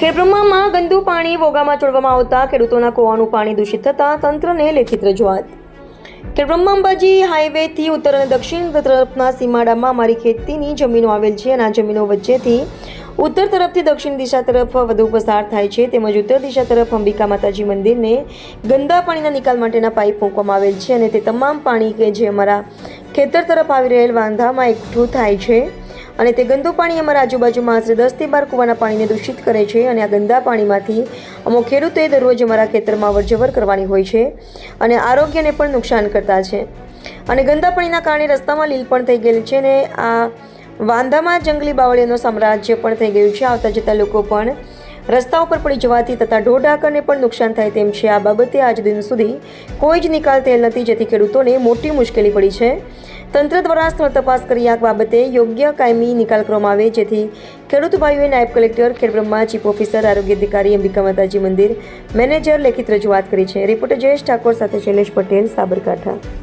ખેડબ્રહ્મામાં ગંદુ પાણી વોગામાં છોડવામાં આવતા ખેડૂતોના કૂવાનું પાણી દૂષિત થતાં તંત્રને લેખિત રજૂઆત. ખેડબ્રહ્મા અંબાજી હાઈવેથી ઉત્તર અને દક્ષિણ તરફના સીમાડામાં અમારી ખેતીની જમીનો આવેલ છે અને આ જમીનો વચ્ચેથી ઉત્તર તરફથી દક્ષિણ દિશા તરફ વધુ પસાર થાય છે તેમજ ઉત્તર દિશા તરફ અંબિકા માતાજી મંદિરને ગંદા પાણીના નિકાલ માટેના પાઇપ મૂકવામાં આવેલ છે અને તે તમામ પાણી કે જે અમારા ખેતર તરફ આવી રહેલ વાંધામાં એકઠું થાય છે. અને તે ગંદુ પાણી અમારા આજુબાજુમાં આશરે દસથી બાર કૂવાના પાણીને દૂષિત કરે છે અને આ ગંદા પાણીમાંથી અમુક ખેડૂતોએ દરરોજ અમારા ખેતરમાં અવરજવર કરવાની હોય છે અને આરોગ્યને પણ નુકસાન કરતા છે. અને ગંદા પાણીના કારણે રસ્તામાં લીલ પણ થઈ ગયેલી છે અને આ વાંધામાં જંગલી બાવળીઓનું સામ્રાજ્ય પણ થઈ ગયું છે. આવતા જતા લોકો પણ રસ્તા ઉપર પડી જવાથી તથા ઢોર ઢાકરને પણ નુકસાન થાય તેમ છે. આ બાબતે આજ દિન સુધી કોઈ જ નિકાલ થયેલ નથી, જેથી ખેડૂતોને મોટી મુશ્કેલી પડી છે. તંત્ર દ્વારા સ્થળ તપાસ કરી આ બાબતે યોગ્ય કાયમી નિકાલ કરવામાં આવે, જેથી ખેડૂત ભાઈઓએ નાયબ કલેક્ટર ખેડબ્રહ્મા ચીફ ઓફિસર, આરોગ્ય અધિકારી અંબિકા માતાજી મંદિર મેનેજર લેખિત રજૂઆત કરી છે. રિપોર્ટર જયેશ ઠાકોર સાથે શૈલેષ પટેલ, સાબરકાંઠા.